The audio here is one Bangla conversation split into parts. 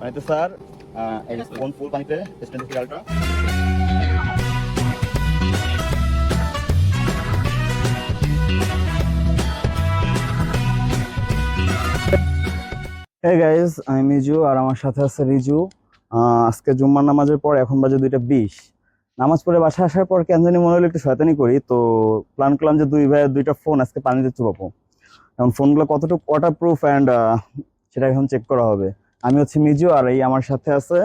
পানিতে স্যার কোন ফুল পানিতে স্ট্যান্ড আলট্রা হে গাইজ আমি মিজু আর আমার সাথে আছে রিজু আজকে জুম্মার নামাজের পর এখন বাজে দুইটা বিশ। নামাজ পড়ে বাসায় আসার পর কেন জানি মনে হলো একটু শয়তানি করি, তো প্ল্যান করলাম যে দুই ভাইয়ের দুইটা ফোন আজকে পানিতে চুবাবো। এখন ফোনগুলো কতটুকু ওয়াটার প্রুফ অ্যান্ড সেটা এখন চেক করা হবে। আমি হচ্ছে মিজু আর এই আমার সাথে আছে।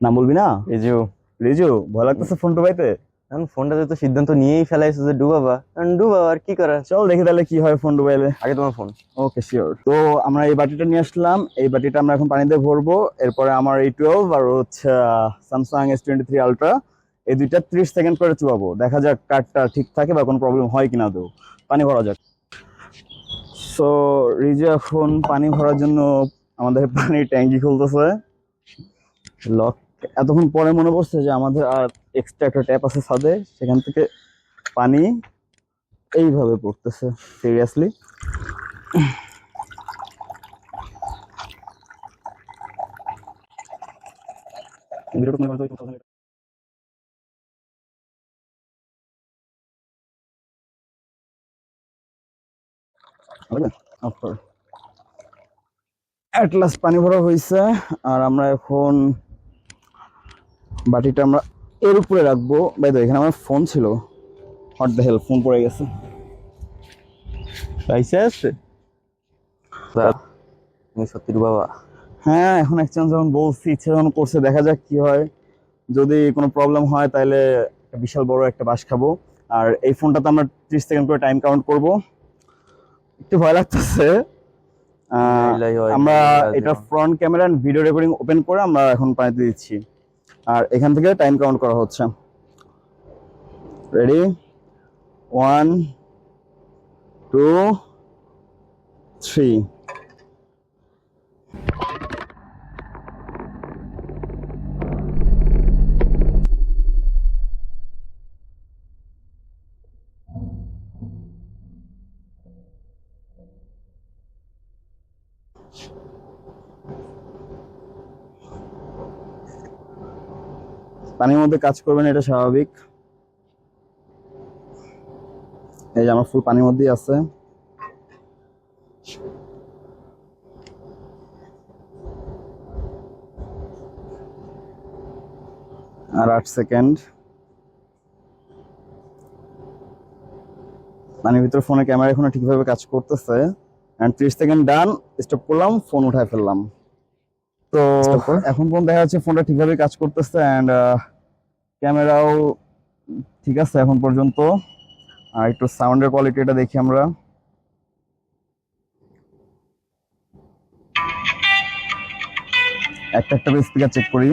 নাম বলবি না? রিজু। রিজু ভয় লাগতেছে ফোন টুবাইতে এখন ফোনটাতে তো সিদ্ধান্ত নিয়েই ফেলাইছো যে ডুবাবা। ডুবাবা আর কি করার চল দেখি তাহলে কি হয় ফোন ডুবাইলে। আগে তোমার ফোন। ওকে শিওর তো আমরা এই বাটিটা নিয়ে আসলাম। এই বাটিটা আমরা এখন পানিতে ভরবো। এরপরে আমার এই টুয়েলভ আর হচ্ছে Samsung S twenty three ultra এই দুইটা ত্রিশ সেকেন্ড করে চুবাবো। দেখা যাক কার্ডটা ঠিক থাকে বা কোনো প্রবলেম হয় কিনা তো। পানি ভরা যাক। সো রিজু এখন পানি ভরার জন্য আমাদের পানির ট্যাঙ্কি খুলতেছে। লক এতক্ষণ পরে মনে পড়ছে যে আমাদের আর এক্সট্রা একটা ট্যাপ আছে ছাদে, সেখান থেকে পানি এইভাবে পড়তেছে সিরিয়াসলি তুমি করতে হবে অ্যাট লাস্ট পানি ভরা হয়েছে আর আমরা এখন বাটিটা আমরা এর উপরে রাখব। বাই এখানে আমার ফোন ছিল। হট দ্য হেল ফোন পড়ে গেছে। পাইসে আছে? তুমি সত্যি ডুবাবা হ্যাঁ এখন এক্সচেঞ্জ যখন বলছি ইচ্ছে যখন করছে দেখা যাক কি হয়। যদি কোনো প্রবলেম হয় তাহলে বিশাল বড় একটা বাস খাব। আর এই ফোনটাতে আমরা ত্রিশ সেকেন্ড করে টাইম কাউন্ট করব। একটু ভয় লাগতেছে। আমরা এটা front camera video recording open করে আমরা এখন পানিতে দিচ্ছি। আর এখান থেকে টাইম কাউন্ট করা হচ্ছে। রেডি ওয়ান টু থ্রি পানির মধ্যে কাজ করবেন, এটা স্বাভাবিক। এই যে আমার ফুল পানির মধ্যেই আছে। আর আট সেকেন্ড। পানির ভিতরে ফোনের ক্যামেরা এখনও ঠিকভাবে কাজ করতেছে। অ্যান্ড ত্রিশ সেকেন্ড ডান স্টপ করলাম ফোন উঠায় ফেললাম। তো এখন পর্যন্ত দেখা যাচ্ছে ফোনটা ঠিকভাবে কাজ করতেছে অ্যান্ড ক্যামেরাও ঠিক আছে এখন পর্যন্ত। আর একটু সাউন্ডের কোয়ালিটিটা দেখি আমরা। একটা একটা স্পিকার চেক করি।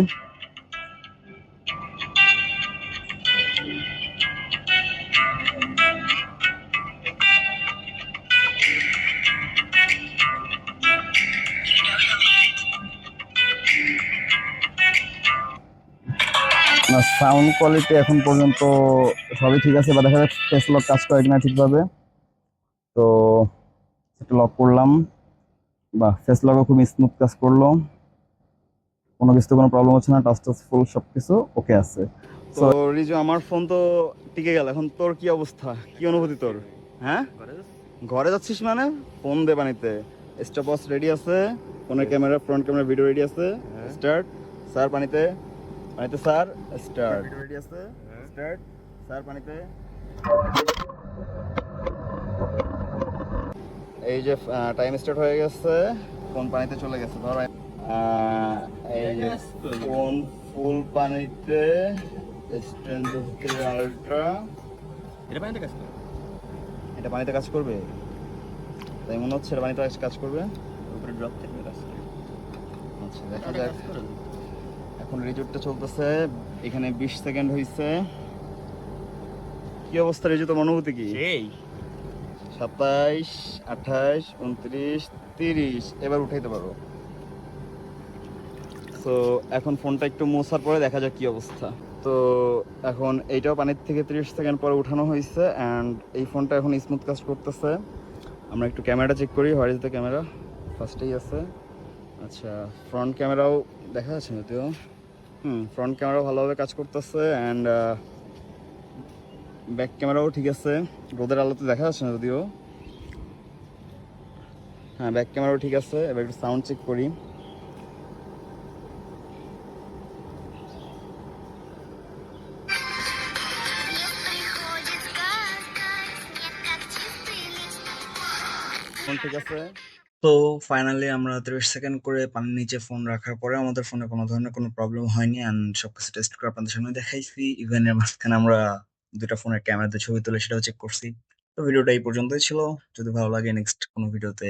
না সাউন্ড কোয়ালিটি এখন পর্যন্ত সবই ঠিক আছে বা দেখা যাচ্ছে ফেস লক কাজ করে কিনা ঠিকভাবে। তো একটু লক করলাম। বা ফেস লকও খুব স্মুথ কাজ করল। কোনো কিছু কোনো প্রবলেম হচ্ছে না টাচ টাচ ফুল সব কিছু ওকে আছে। তো রিজু আমার ফোন তো টিকে গেল। এখন তোর কি অবস্থা? কি অনুভূতি তোর? হ্যাঁ? ঘরে যাচ্ছিস মানে? ফোন দে পানিতে। স্টপওয়াচ রেডি আছে। ফোনের camera front camera video ready আছে। হ্যাঁ। স্টার্ট স্যার পানিতে। পানিতে স্যার স্টার্ট। রেডি আছে? স্টার্ট। স্যার পানিতে। এই যে টাইম স্টার্ট হয়ে গেছে। কোন পানিতে চলে গেছে? ধর এই যে কোন ফুল পানিতে স্ট্যান্ড আলট্রা এটা পানিতে কাজ করে এটা পানিতে কাজ করবে? তাই মনে হচ্ছে এটা পানিতে কাজ করবে? উপরে ড্রপ থেকে কাজ করে আচ্ছা দেখা যাক। এখন রিজুটটা চলতেছে। এখানে বিশ সেকেন্ড হয়েছে কি অবস্থা রিজু তোমার অনুভূতি কি? সেই। সাতাইশ আঠাইশ উনত্রিশ তিরিশ। এবার উঠাইতে পারো। তো এখন ফোনটা একটু মোছার পরে দেখা যাক কি অবস্থা। তো এখন এইটাও পানির থেকে তিরিশ সেকেন্ড পরে উঠানো হয়েছে অ্যান্ড এই ফোনটা এখন স্মুথ কাজ করতেছে। আমরা একটু ক্যামেরাটা চেক করি হোয়ার ইজ দ্য ক্যামেরা ফার্স্টেই আছে। আচ্ছা ফ্রন্ট ক্যামেরাও দেখা যাচ্ছে যদিও হুম। ফ্রন্ট ক্যামেরা ভালোভাবে কাজ করতেছে অ্যান্ড ব্যাক ক্যামেরাও ঠিক আছে। রোদের আলোতে দেখা যাচ্ছে না যদিও। হ্যাঁ ব্যাক ক্যামেরাও ঠিক আছে। এবার একটু সাউন্ড চেক করি। ঠিক আছে? তো ফাইনালি আমরা তিরিশ সেকেন্ড করে পানির নিচে ফোন রাখার পরে আমাদের ফোনে কোনো ধরনের কোনো প্রবলেম হয়নি অ্যান্ড সবকিছু টেস্ট করে আপনাদের সামনে দেখাইছি। ইভেন এর মাঝখানে আমরা দুটা ফোনের ক্যামেরাতে ছবি তুলে সেটাও চেক করছি। তো ভিডিওটা এই পর্যন্তই ছিল। যদি ভালো লাগে নেক্সট কোনো ভিডিওতে